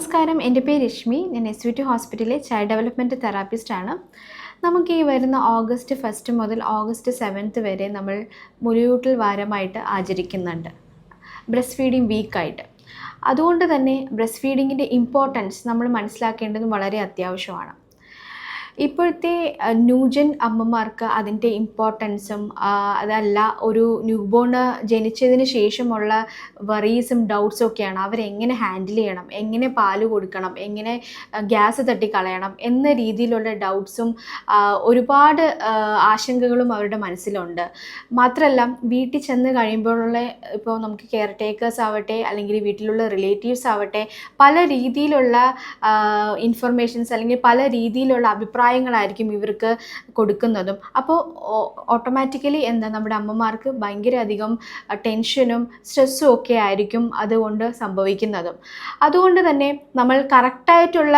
നമസ്കാരം. എന്റെ പേര് രശ്മി. ഞാൻ എസ് വി ടി ഹോസ്പിറ്റലിലെ ചൈൽഡ് ഡെവലപ്മെന്റ് തെറാപ്പിസ്റ്റാണ് നമുക്ക് ഈ വരുന്ന ഓഗസ്റ്റ് ഫസ്റ്റ് മുതൽ ഓഗസ്റ്റ് സെവൻത്ത് വരെ നമ്മൾ മുലയൂട്ടൽ വാരമായിട്ട് ആചരിക്കുന്നുണ്ട്. ബ്രസ്റ്റ് ഫീഡിങ് വീക്കായിട്ട് അതുകൊണ്ട് തന്നെ ബ്രസ്റ്റ് ഫീഡിങ്ങിന്റെ ഇമ്പോർട്ടൻസ് നമ്മൾ മനസ്സിലാക്കേണ്ടത് വളരെ അത്യാവശ്യമാണ്. ഇപ്പോഴത്തെ ന്യൂജൻ അമ്മമാർക്ക് അതിന്റെ ഇമ്പോർട്ടൻസും അതല്ല ഒരു ന്യൂബോൺ ജനിച്ചതിന് ശേഷമുള്ള വറീസും ഡൗട്ട്സും ഒക്കെയാണ്. അവരെങ്ങനെ ഹാൻഡിൽ ചെയ്യണം? എങ്ങനെ പാൽ കൊടുക്കണം? എങ്ങനെ ഗ്യാസ് തട്ടിക്കളയണം? എന്ന രീതിയിലുള്ള ഡൗട്ട്സും ഒരുപാട് ആശങ്കകളും അവരുടെ മനസ്സിലുണ്ട്. മാത്രമല്ല വീട്ടിൽ ചെന്ന് കഴിയുമ്പോഴുള്ള ഇപ്പോൾ നമുക്ക് കെയർ ടേക്കേഴ്സ് ആവട്ടെ അല്ലെങ്കിൽ വീട്ടിലുള്ള റിലേറ്റീവ്സ് ആവട്ടെ പല രീതിയിലുള്ള ഇൻഫർമേഷൻസ് അല്ലെങ്കിൽ പല രീതിയിലുള്ള അഭിപ്രായങ്ങളായിരിക്കും ഇവർക്ക് കൊടുക്കുന്നതും. അപ്പോൾ ഓട്ടോമാറ്റിക്കലി എന്താ നമ്മുടെ അമ്മമാർക്ക് ഭയങ്കര അധികം ടെൻഷനും സ്ട്രെസ്സും ഒക്കെ ആയിരിക്കും അതുകൊണ്ട് സംഭവിക്കുന്നതും. അതുകൊണ്ട് തന്നെ നമ്മൾ കറക്റ്റായിട്ടുള്ള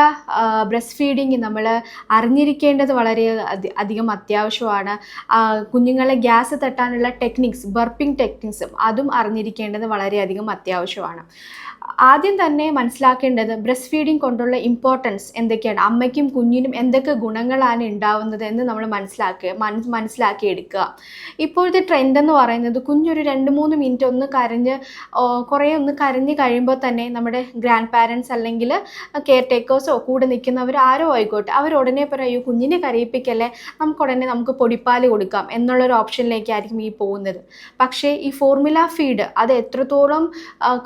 ബ്രസ്റ്റ് ഫീഡിങ് നമ്മൾ അറിഞ്ഞിരിക്കേണ്ടത് വളരെ അധികം അത്യാവശ്യമാണ്. കുഞ്ഞുങ്ങളെ ഗ്യാസ് തട്ടാനുള്ള ടെക്നിക്സ് ബർപ്പിംഗ് ടെക്നിക്സും അതും അറിഞ്ഞിരിക്കേണ്ടത് വളരെയധികം അത്യാവശ്യമാണ്. ആദ്യം തന്നെ മനസ്സിലാക്കേണ്ടത് ബ്രസ്റ്റ് ഫീഡിംഗ് കൊണ്ടുള്ള ഇമ്പോർട്ടൻസ് എന്തൊക്കെയാണ്? അമ്മയ്ക്കും കുഞ്ഞിനും എന്തൊക്കെ ഗുണങ്ങളാണ് ഉണ്ടാവുന്നത് എന്ന് നമ്മൾ മനസ്സിലാക്കുക മനസ് മനസ്സിലാക്കി എടുക്കുക ഇപ്പോഴത്തെ ട്രെൻഡ് എന്ന് പറയുന്നത് കുഞ്ഞൊരു രണ്ട് മൂന്ന് മിനിറ്റ് ഒന്ന് കരഞ്ഞ് കുറേ ഒന്ന് കരഞ്ഞ് കഴിയുമ്പോൾ തന്നെ നമ്മുടെ ഗ്രാൻഡ് പാരൻസ് അല്ലെങ്കിൽ കെയർ ടേക്കേഴ്സോ കൂടെ നിൽക്കുന്നവർ ആരോ ആയിക്കോട്ടെ അവർ ഉടനെ പറയൂ കുഞ്ഞിനെ കരയിപ്പിക്കല്ലേ? നമുക്ക് ഉടനെ നമുക്ക് പൊടിപ്പാൽ കൊടുക്കാം എന്നുള്ളൊരു ഓപ്ഷനിലേക്കായിരിക്കും ഈ പോകുന്നത്. പക്ഷേ ഈ ഫോർമുല ഫീഡ് അത് എത്രത്തോളം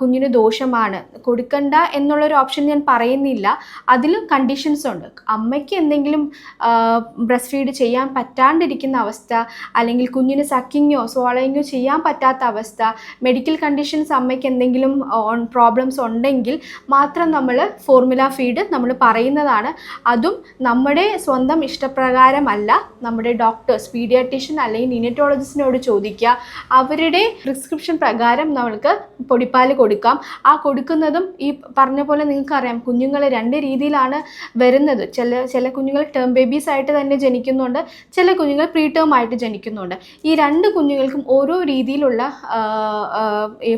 കുഞ്ഞിന് ദോഷമാണ് കൊടുക്കണ്ട എന്നുള്ളൊരു ഓപ്ഷൻ ഞാൻ പറയുന്നില്ല. അതിലും കണ്ടീഷൻസ് ഉണ്ട്. അമ്മയ്ക്ക് എന്തെങ്കിലും ബ്രസ്റ്റ് ഫീഡ് ചെയ്യാൻ പറ്റാണ്ടിരിക്കുന്ന അവസ്ഥ അല്ലെങ്കിൽ കുഞ്ഞിന് സക്കിങ്ങോ സോളയിങ്ങോ ചെയ്യാൻ പറ്റാത്ത അവസ്ഥ മെഡിക്കൽ കണ്ടീഷൻസ് അമ്മയ്ക്ക് എന്തെങ്കിലും പ്രോബ്ലംസ് ഉണ്ടെങ്കിൽ മാത്രം നമ്മൾ ഫോർമുല ഫീഡ് നമ്മൾ പറയുന്നതാണ്. അതും നമ്മുടെ സ്വന്തം ഇഷ്ടപ്രകാരമല്ല. നമ്മുടെ ഡോക്ടേഴ്സ് പീഡിയാട്രീഷ്യൻ അല്ലെങ്കിൽ നിനറ്റോളജിസ്റ്റിനോട് ചോദിക്കുക. അവരുടെ പ്രിസ്ക്രിപ്ഷൻ പ്രകാരം നമ്മൾക്ക് പൊടിപ്പാൽ കൊടുക്കാം. ആ കൊടുക്കുന്നതും ഈ പറഞ്ഞ പോലെ നിങ്ങൾക്കറിയാം. കുഞ്ഞുങ്ങൾ രണ്ട് രീതിയിലാണ് വരുന്നത്. ചില ചില കുഞ്ഞുങ്ങൾ ടേം ബേബീസ് ആയിട്ട് തന്നെ ജനിക്കുന്നുണ്ട്. ചില കുഞ്ഞുങ്ങൾ പ്രീ ടേം ആയിട്ട് ജനിക്കുന്നുണ്ട്. ഈ രണ്ട് കുഞ്ഞുങ്ങൾക്കും ഓരോ രീതിയിലുള്ള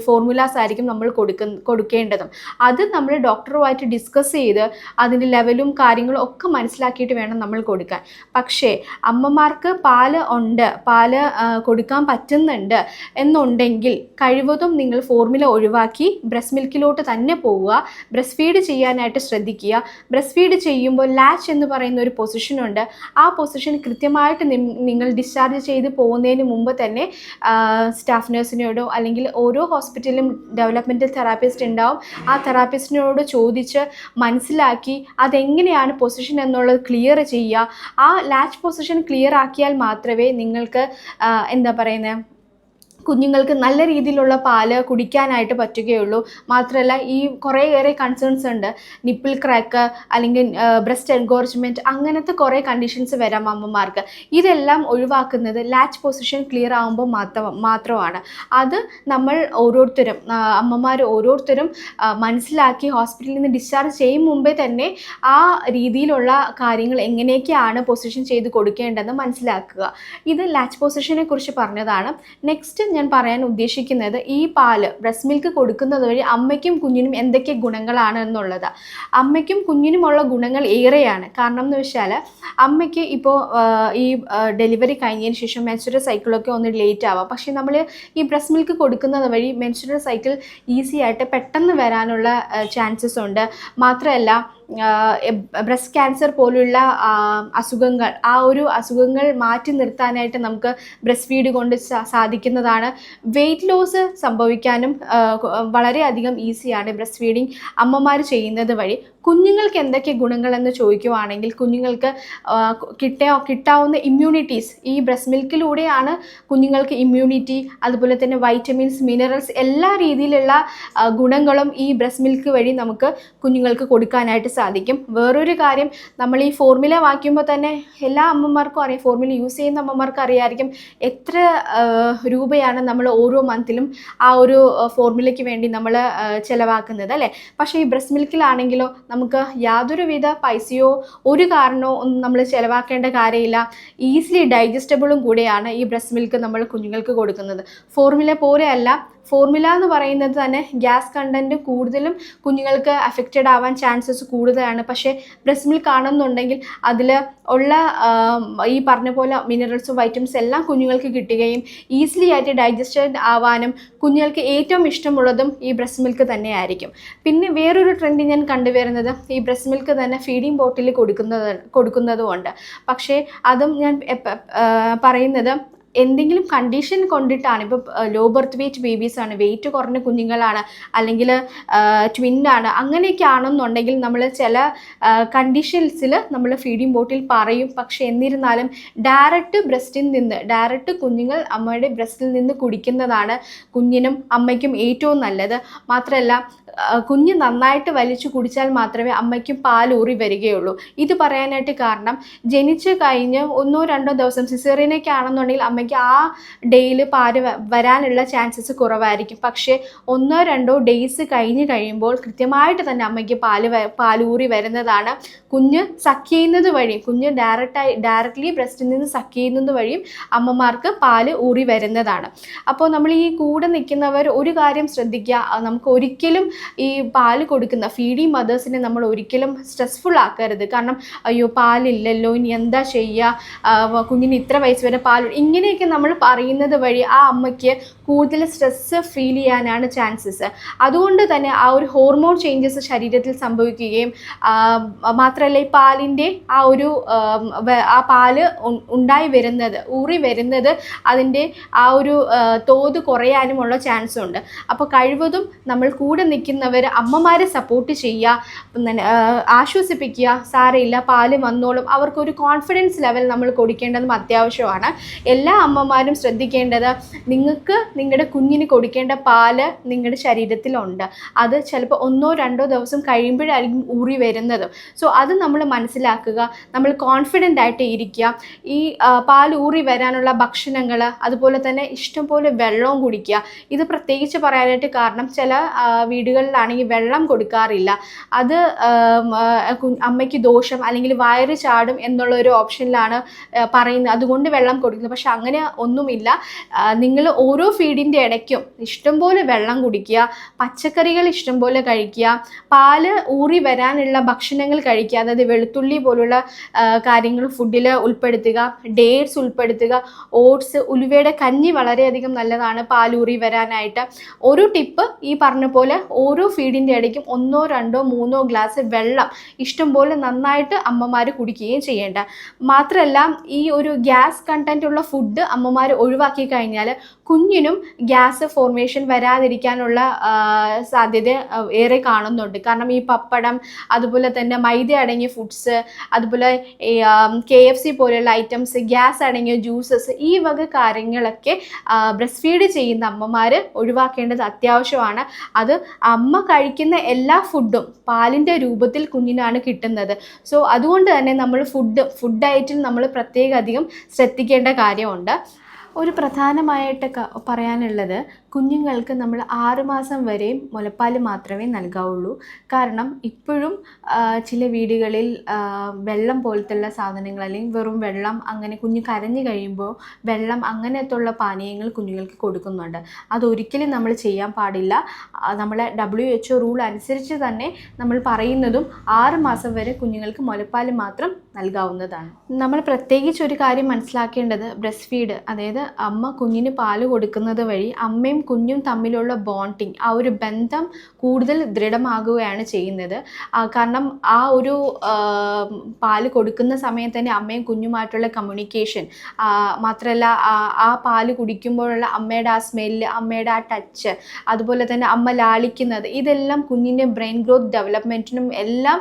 ഫോർമുലാസ് ആയിരിക്കും നമ്മൾ കൊടുക്കുന്ന കൊടുക്കേണ്ടതും. അത് നമ്മൾ ഡോക്ടറുമായിട്ട് ഡിസ്കസ് ചെയ്ത് അതിന്റെ ലെവലും കാര്യങ്ങളും ഒക്കെ മനസ്സിലാക്കിയിട്ട് വേണം നമ്മൾ കൊടുക്കാൻ. പക്ഷേ അമ്മമാർക്ക് പാൽ ഉണ്ട് പാൽ കൊടുക്കാൻ പറ്റുന്നുണ്ട് എന്നുണ്ടെങ്കിൽ കഴിവതും നിങ്ങൾ ഫോർമുല ഒഴിവാക്കി ബ്രസ്റ്റ് മിൽക്കിലോട്ട് തന്നെ പോവുക ബ്രസ്റ്റ് ഫീഡ് ചെയ്യാനായിട്ട് ശ്രദ്ധിക്കുക. ബ്രസ്റ്റ് ഫീഡ് ചെയ്യുമ്പോൾ ലാച്ച് എന്ന് പറയുന്ന ഒരു പൊസിഷനുണ്ട് ആ പൊസിഷൻ കൃത്യമായിട്ട് നിങ്ങൾ ഡിസ്ചാർജ് ചെയ്ത് പോകുന്നതിന് മുമ്പ് തന്നെ സ്റ്റാഫ് നഴ്സിനോടോ അല്ലെങ്കിൽ ഓരോ ഹോസ്പിറ്റലിലും ഡെവലപ്മെന്റൽ തെറാപ്പിസ്റ്റ് ഉണ്ടാവും. ആ തെറാപ്പിസ്റ്റിനോട് ചോദിച്ച് മനസ്സിലാക്കി അതെങ്ങനെയാണ് പൊസിഷൻ എന്നുള്ളത് ക്ലിയർ ചെയ്യുക. ആ ലാച്ച് പൊസിഷൻ ക്ലിയർ ആക്കിയാൽ മാത്രമേ നിങ്ങൾക്ക് എന്താ പറയുന്നത് കുഞ്ഞുങ്ങൾക്ക് നല്ല രീതിയിലുള്ള പാൽ കുടിക്കാനായിട്ട് പറ്റുകയുള്ളൂ. മാത്രമല്ല ഈ കുറേയേറെ കൺസേൺസ് ഉണ്ട്. നിപ്പിൾ ക്രാക്ക് അല്ലെങ്കിൽ ബ്രസ്റ്റ് എൻഗോർജ്മെന്റ് അങ്ങനത്തെ കുറേ കണ്ടീഷൻസ് വരാം അമ്മമാർക്ക്. ഇതെല്ലാം ഒഴിവാക്കുന്നത് ലാച്ച് പൊസിഷൻ ക്ലിയർ ആകുമ്പോൾ മാത്രം മാത്രമാണ്. അത് നമ്മൾ ഓരോരുത്തരും അമ്മമാർ ഓരോരുത്തരും മനസ്സിലാക്കി ഹോസ്പിറ്റലിൽ നിന്ന് ഡിസ്ചാർജ് ചെയ്യും മുമ്പേ തന്നെ ആ രീതിയിലുള്ള കാര്യങ്ങൾ എങ്ങനെയൊക്കെയാണ് പൊസിഷൻ ചെയ്ത് കൊടുക്കേണ്ടതെന്ന് മനസ്സിലാക്കുക. ഇത് ലാച്ച് പൊസിഷനെ കുറിച്ച് പറഞ്ഞതാണ്. നെക്സ്റ്റ് ഞാൻ പറയാൻ ഉദ്ദേശിക്കുന്നത് ഈ പാൽ ബ്രസ്റ്റ് മിൽക്ക് കൊടുക്കുന്നത് വഴി അമ്മയ്ക്കും കുഞ്ഞിനും എന്തൊക്കെ ഗുണങ്ങളാണ് എന്നുള്ളത്. അമ്മയ്ക്കും കുഞ്ഞിനുമുള്ള ഗുണങ്ങൾ ഏറെയാണ്. കാരണം എന്ന് വെച്ചാൽ അമ്മയ്ക്ക് ഇപ്പോൾ ഈ ഡെലിവറി കഴിഞ്ഞതിന് ശേഷം മെൻസുറൽ സൈക്കിളൊക്കെ ഒന്ന് ലേറ്റ് ആവാം. പക്ഷേ നമ്മൾ ഈ ബ്രസ്റ്റ് മിൽക്ക് കൊടുക്കുന്നത് വഴി മെൻസുറൽ സൈക്കിൾ ഈസി ആയിട്ട് പെട്ടെന്ന് വരാനുള്ള ചാൻസസ് ഉണ്ട്. മാത്രമല്ല ബ്രസ്റ്റ് ക്യാൻസർ പോലുള്ള അസുഖങ്ങൾ ആ ഒരു അസുഖങ്ങൾ മാറ്റി നിർത്താനായിട്ട് നമുക്ക് ബ്രസ്റ്റ് ഫീഡ് കൊണ്ട് സാധിക്കുന്നതാണ്. വെയിറ്റ് ലോസ് സംഭവിക്കാനും വളരെയധികം ഈസിയാണ് ബ്രസ്റ്റ് ഫീഡിങ് അമ്മമാർ ചെയ്യുന്നത് വഴി. കുഞ്ഞുങ്ങൾക്ക് എന്തൊക്കെ ഗുണങ്ങളെന്ന് ചോദിക്കുവാണെങ്കിൽ കുഞ്ഞുങ്ങൾക്ക് കിട്ടാ കിട്ടാവുന്ന ഇമ്മ്യൂണിറ്റീസ് ഈ ബ്രസ്റ്റ് മിൽക്കിലൂടെയാണ് കുഞ്ഞുങ്ങൾക്ക് ഇമ്മ്യൂണിറ്റി അതുപോലെ തന്നെ വൈറ്റമിൻസ് മിനറൽസ് എല്ലാ രീതിയിലുള്ള ഗുണങ്ങളും ഈ ബ്രസ്റ്റ് മിൽക്ക് വഴി നമുക്ക് കുഞ്ഞുങ്ങൾക്ക് കൊടുക്കാനായിട്ട് സാധിക്കും. വേറൊരു കാര്യം നമ്മൾ ഈ ഫോർമുല വായിക്കുമ്പോൾ തന്നെ എല്ലാ അമ്മമാർക്കും അറിയാം. ഫോർമുല യൂസ് ചെയ്യുന്ന അമ്മമാർക്ക് അറിയാമായിരിക്കും എത്ര രൂപയാണ് നമ്മൾ ഓരോ മന്തിലും ആ ഒരു ഫോർമുലയ്ക്ക് വേണ്ടി നമ്മൾ ചിലവാക്കുന്നത് അല്ലേ? പക്ഷേ ഈ ബ്രസ്റ്റ് മിൽക്കിലാണെങ്കിലോ നമുക്ക് യാതൊരുവിധ പൈസയോ ഒരു കാരണമോ ഒന്നും നമ്മൾ ചിലവാക്കേണ്ട കാര്യമില്ല. ഈസിലി ഡൈജസ്റ്റബിളും കൂടെയാണ് ഈ ബ്രസ്റ്റ് മിൽക്ക് നമ്മൾ കുഞ്ഞുങ്ങൾക്ക് കൊടുക്കുന്നത്. ഫോർമുല പോലെയല്ല ഫോർമുല എന്ന് പറയുന്നത് തന്നെ ഗ്യാസ് കണ്ടന്റ് കൂടുതലും കുഞ്ഞുങ്ങൾക്ക് അഫക്റ്റഡ് ആവാൻ ചാൻസസ് കൂടുതലാണ്. പക്ഷേ ബ്രസ്റ്റ് മിൽക്ക് ആണെന്നുണ്ടെങ്കിൽ അതിൽ ഉള്ള ഈ പറഞ്ഞ പോലെ മിനറൽസും വൈറ്റമിൻസ് എല്ലാം കുഞ്ഞുങ്ങൾക്ക് കിട്ടുകയും ഈസിലി ആയിട്ട് ഡൈജസ്റ്റഡ് ആവാനും കുഞ്ഞുങ്ങൾക്ക് ഏറ്റവും ഇഷ്ടമുള്ളതും ഈ ബ്രസ്റ്റ് മിൽക്ക് തന്നെയായിരിക്കും. പിന്നെ വേറൊരു ട്രെൻഡ് ഞാൻ കണ്ടുവരുന്നത് ഈ ബ്രസ്റ്റ് മിൽക്ക് തന്നെ ഫീഡിംഗ് ബോട്ടിൽ കൊടുക്കുന്നത് കൊടുക്കുന്നതുമുണ്ട് പക്ഷേ അതും ഞാൻ പറയുന്നത് എന്തെങ്കിലും കണ്ടീഷൻ കൊണ്ടിട്ടാണ് ഇപ്പോൾ ലോ ബർത്ത് വെയിറ്റ് ബേബീസ് ആണ് വെയിറ്റ് കുറഞ്ഞ കുഞ്ഞുങ്ങളാണ് അല്ലെങ്കിൽ ട്വിന്നാണ് അങ്ങനെയൊക്കെ ആണെന്നുണ്ടെങ്കിൽ നമ്മൾ ചില കണ്ടീഷൻസിൽ നമ്മൾ ഫീഡിംഗ് ബോട്ടിൽ പറയും. പക്ഷെ എന്നിരുന്നാലും ഡയറക്റ്റ് ബ്രസ്റ്റിൽ നിന്ന് ഡയറക്റ്റ് കുഞ്ഞുങ്ങൾ അമ്മയുടെ ബ്രസ്റ്റിൽ നിന്ന് കുടിക്കുന്നതാണ് കുഞ്ഞിനും അമ്മയ്ക്കും ഏറ്റവും നല്ലത്. മാത്രമല്ല കുഞ്ഞ് നന്നായിട്ട് വലിച്ചു കുടിച്ചാൽ മാത്രമേ അമ്മയ്ക്കും പാൽ ഊറി വരികയുള്ളൂ. ഇത് പറയാനായിട്ട് കാരണം ജനിച്ച് കഴിഞ്ഞ് ഒന്നോ രണ്ടോ ദിവസം സിസേറിയനൊക്കെ ആണെന്നുണ്ടെങ്കിൽ അമ്മയ്ക്ക് ആ ഡേയിൽ പാൽ വരാനുള്ള ചാൻസസ് കുറവായിരിക്കും. പക്ഷേ ഒന്നോ രണ്ടോ ഡേയ്സ് കഴിഞ്ഞ് കഴിയുമ്പോൾ കൃത്യമായിട്ട് തന്നെ അമ്മയ്ക്ക് പാൽ പാലൂറി വരുന്നതാണ്. കുഞ്ഞ് സക് ചെയ്യുന്നത് വഴിയും കുഞ്ഞ് ഡയറക്റ്റായി ഡയറക്റ്റ്ലി ബ്രസ്റ്റിൽ നിന്ന് സക് ചെയ്യുന്നത് വഴിയും അമ്മമാർക്ക് പാൽ ഊറി വരുന്നതാണ്. അപ്പോൾ നമ്മൾ ഈ കൂടെ നിൽക്കുന്നവർ ഒരു കാര്യം ശ്രദ്ധിക്കുക. നമുക്ക് ഒരിക്കലും ഈ പാൽ കൊടുക്കുന്ന ഫീഡിങ് മദേഴ്സിനെ നമ്മൾ ഒരിക്കലും സ്ട്രെസ്ഫുൾ ആക്കരുത്. കാരണം അയ്യോ പാലില്ലല്ലോ ഇനി എന്താ ചെയ്യുക കുഞ്ഞിന് ഇത്ര വയസ്സ് വരെ പാൽ ഇങ്ങനെയൊക്കെ നമ്മൾ പറയുന്നത് വഴി ആ അമ്മയ്ക്ക് കൂടുതൽ സ്ട്രെസ്സ് ഫീൽ ചെയ്യാനാണ് ചാൻസസ് അതുകൊണ്ട് തന്നെ ആ ഒരു ഹോർമോൺ ചേഞ്ചസ് ശരീരത്തിൽ സംഭവിക്കുകയും മാത്രമല്ല ഈ പാലിന്റെ ആ ഒരു ആ പാൽ ഉണ്ടായി വരുന്നത് ഊറി വരുന്നത് അതിന്റെ ആ ഒരു തോത് കുറയാനുമുള്ള ചാൻസ് ഉണ്ട്. അപ്പോൾ കഴിവതും നമ്മൾ കൂടെ നിൽക്കുന്നവർ അമ്മമാരെ സപ്പോർട്ട് ചെയ്യുക ആശ്വസിപ്പിക്കുക സാരയില്ല പാൽ വന്നോളും അവർക്കൊരു കോൺഫിഡൻസ് ലെവൽ നമ്മൾ കൊടുക്കേണ്ടതും അത്യാവശ്യമാണ്. എല്ലാ അമ്മമാരും ശ്രദ്ധിക്കേണ്ടത് നിങ്ങൾക്ക് നിങ്ങളുടെ കുഞ്ഞിന് കൊടുക്കേണ്ട പാൽ നിങ്ങളുടെ ശരീരത്തിലുണ്ട്. അത് ചിലപ്പോൾ ഒന്നോ രണ്ടോ ദിവസം കഴിയുമ്പോഴായിരിക്കും ഊറി വരുന്നത്. സോ അത് നമ്മൾ മനസ്സിലാക്കുക. നമ്മൾ കോൺഫിഡന്റ് ആയിട്ട് ഇരിക്കുക. ഈ പാൽ ഊറി വരാനുള്ള ഭക്ഷണങ്ങൾ അതുപോലെ തന്നെ ഇഷ്ടംപോലെ വെള്ളവും കുടിക്കുക. ഇത് പ്രത്യേകിച്ച് പറയാനായിട്ട് കാരണം ചില വീടുകളിലാണെങ്കിൽ വെള്ളം കൊടുക്കാറില്ല. അത് അമ്മയ്ക്ക് ദോഷം അല്ലെങ്കിൽ വയറ് ചാടും എന്നുള്ള ഒരു ഓപ്ഷനിലാണ് പറയുന്നത്. അതുകൊണ്ട് വെള്ളം കൊടുക്കുന്നത്. പക്ഷെ അങ്ങനെ ഒന്നുമില്ല. നിങ്ങൾ ഓരോ ഫീഡിന്റെ ഇടയ്ക്കും ഇഷ്ടംപോലെ വെള്ളം കുടിക്കുക പച്ചക്കറികൾ ഇഷ്ടംപോലെ കഴിക്കുക പാൽ ഊറി വരാനുള്ള ഭക്ഷണങ്ങൾ കഴിക്കുക അതായത് വെളുത്തുള്ളി പോലുള്ള കാര്യങ്ങൾ ഫുഡിൽ ഉൾപ്പെടുത്തുക ഡേറ്റ്സ് ഉൾപ്പെടുത്തുക ഓട്സ് ഉലുവയുടെ കഞ്ഞി വളരെയധികം നല്ലതാണ് പാലൂറി വരാനായിട്ട്. ഒരു ടിപ്പ് ഈ പറഞ്ഞ പോലെ ഓരോ ഫീഡിന്റെ ഇടയ്ക്കും ഒന്നോ രണ്ടോ മൂന്നോ ഗ്ലാസ് വെള്ളം ഇഷ്ടംപോലെ നന്നായിട്ട് അമ്മമാർ കുടിക്കുകയും ചെയ്യേണ്ട. മാത്രമല്ല ഈ ഒരു ഗ്യാസ് കണ്ടന്റ് ഉള്ള ഫുഡ് അമ്മമാർ ഒഴിവാക്കി കഴിഞ്ഞാൽ കുഞ്ഞിനും ഗ്യാസ് ഫോർമേഷൻ വരാതിരിക്കാനുള്ള സാധ്യത ഏറെ കാണുന്നുണ്ട്. കാരണം ഈ പപ്പടം അതുപോലെ തന്നെ മൈദ അടങ്ങിയ ഫുഡ്സ് അതുപോലെ കെ എഫ് സി പോലെയുള്ള ഐറ്റംസ് ഗ്യാസ് അടങ്ങിയ ജ്യൂസസ് ഈ വക കാര്യങ്ങളൊക്കെ ബ്രസ്റ്റ് ഫീഡ് ചെയ്യുന്ന അമ്മമാർ ഒഴിവാക്കേണ്ടത് അത്യാവശ്യമാണ്. അത് അമ്മ കഴിക്കുന്ന എല്ലാ ഫുഡും പാലിന്റെ രൂപത്തിൽ കുഞ്ഞിനാണ് കിട്ടുന്നത്. സോ അതുകൊണ്ട് തന്നെ നമ്മൾ ഫുഡ് ഫുഡ് ഡയറ്റിൽ നമ്മൾ പ്രത്യേക അധികം ശ്രദ്ധിക്കേണ്ട കാര്യമുണ്ട്. ഒരു പ്രധാനമായിട്ട് പറയാനുള്ളത് കുഞ്ഞുങ്ങൾക്ക് നമ്മൾ ആറുമാസം വരെയും മുലപ്പാൽ മാത്രമേ നൽകാവുള്ളൂ. കാരണം ഇപ്പോഴും ചില വീടുകളിൽ വെള്ളം പോലത്തുള്ള സാധനങ്ങൾ അല്ലെങ്കിൽ വെറും വെള്ളം അങ്ങനെ കുഞ്ഞു കരഞ്ഞു കഴിയുമ്പോൾ വെള്ളം അങ്ങനത്തുള്ള പാനീയങ്ങൾ കുഞ്ഞുങ്ങൾക്ക് കൊടുക്കുന്നുണ്ട്. അതൊരിക്കലും നമ്മൾ ചെയ്യാൻ പാടില്ല. നമ്മളെ ഡബ്ല്യു എച്ച് റൂൾ അനുസരിച്ച് തന്നെ നമ്മൾ പറയുന്നതും ആറുമാസം വരെ കുഞ്ഞുങ്ങൾക്ക് മുലപ്പാൽ മാത്രം നൽകാവുന്നതാണ്. നമ്മൾ പ്രത്യേകിച്ച് ഒരു കാര്യം മനസ്സിലാക്കേണ്ടത് ബ്രസ്റ്റ് ഫീഡ് അതായത് അമ്മ കുഞ്ഞിന് പാൽ കൊടുക്കുന്നത് വഴി അമ്മയും കുഞ്ഞും തമ്മിലുള്ള ബോണ്ടിങ് ആ ഒരു ബന്ധം കൂടുതൽ ദൃഢമാകുകയാണ് ചെയ്യുന്നത്. കാരണം ആ ഒരു പാൽ കൊടുക്കുന്ന സമയത്ത് തന്നെ അമ്മയും കുഞ്ഞുമായിട്ടുള്ള കമ്മ്യൂണിക്കേഷൻ മാത്രമല്ല ആ പാൽ കുടിക്കുമ്പോഴുള്ള അമ്മയുടെ ആ സ്മെല്ല് അമ്മയുടെ ആ ടച്ച് അതുപോലെ തന്നെ അമ്മ ലാളിക്കുന്നത് ഇതെല്ലാം കുഞ്ഞിന്റെ ബ്രെയിൻ ഗ്രോത്ത് ഡെവലപ്മെന്റിനും എല്ലാം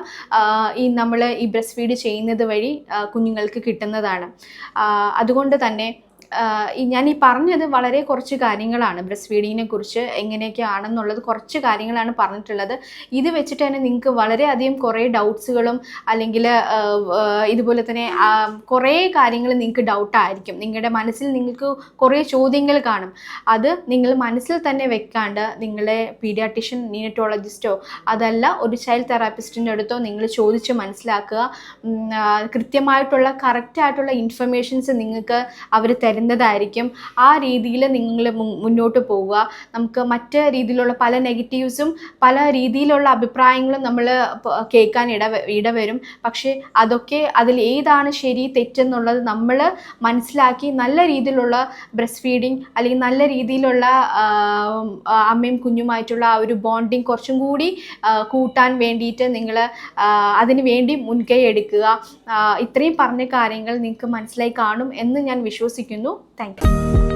ഈ നമ്മൾ ഈ ബ്രസ്റ്റ് ഫീഡ് ചെയ്യുന്നത് വഴി കുഞ്ഞുങ്ങൾക്ക് കിട്ടുന്നതാണ്. അതുകൊണ്ട് തന്നെ ഞാൻ ഈ പറഞ്ഞത് വളരെ കുറച്ച് കാര്യങ്ങളാണ്. ബ്രസ്റ്റ് ഫീഡിങ്ങിനെ കുറിച്ച് എങ്ങനെയൊക്കെയാണെന്നുള്ളത് കുറച്ച് കാര്യങ്ങളാണ് പറഞ്ഞിട്ടുള്ളത്. ഇത് വെച്ചിട്ട് തന്നെ നിങ്ങൾക്ക് വളരെയധികം കുറേ ഡൗട്ട്സുകളും അല്ലെങ്കിൽ ഇതുപോലെ തന്നെ കുറേ കാര്യങ്ങൾ നിങ്ങൾക്ക് ഡൗട്ടായിരിക്കും. നിങ്ങളുടെ മനസ്സിൽ നിങ്ങൾക്ക് കുറേ ചോദ്യങ്ങൾ കാണും. അത് നിങ്ങൾ മനസ്സിൽ തന്നെ വെക്കാണ്ട് നിങ്ങളുടെ പീഡിയാട്രിഷ്യൻ നീനറ്റോളജിസ്റ്റോ അതല്ല ഒരു ചൈൽഡ് തെറാപ്പിസ്റ്റിന്റെ അടുത്തോ നിങ്ങൾ ചോദിച്ച് മനസ്സിലാക്കുക. കൃത്യമായിട്ടുള്ള കറക്റ്റായിട്ടുള്ള ഇൻഫർമേഷൻസ് നിങ്ങൾക്ക് അവർ തരുന്ന വരുന്നതായിരിക്കും. ആ രീതിയിൽ നിങ്ങൾ മുന്നോട്ട് പോവുക. നമുക്ക് മറ്റ് രീതിയിലുള്ള പല നെഗറ്റീവ്സും പല രീതിയിലുള്ള അഭിപ്രായങ്ങളും നമ്മൾ കേൾക്കാൻ ഇട ഇടവരും പക്ഷേ അതൊക്കെ അതിൽ ഏതാണ് ശരി തെറ്റെന്നുള്ളത് നമ്മൾ മനസ്സിലാക്കി നല്ല രീതിയിലുള്ള ബ്രസ്റ്റ് ഫീഡിങ് അല്ലെങ്കിൽ നല്ല രീതിയിലുള്ള അമ്മയും കുഞ്ഞുമായിട്ടുള്ള ആ ഒരു ബോണ്ടിങ് കുറച്ചും കൂടി കൂട്ടാൻ വേണ്ടിയിട്ട് നിങ്ങൾ അതിന് വേണ്ടി മുൻകൈ എടുക്കുക. ഇത്രയും പറഞ്ഞ കാര്യങ്ങൾ നിങ്ങൾക്ക് മനസ്സിലായി കാണും എന്ന് ഞാൻ വിശ്വസിക്കുന്നു. Thank you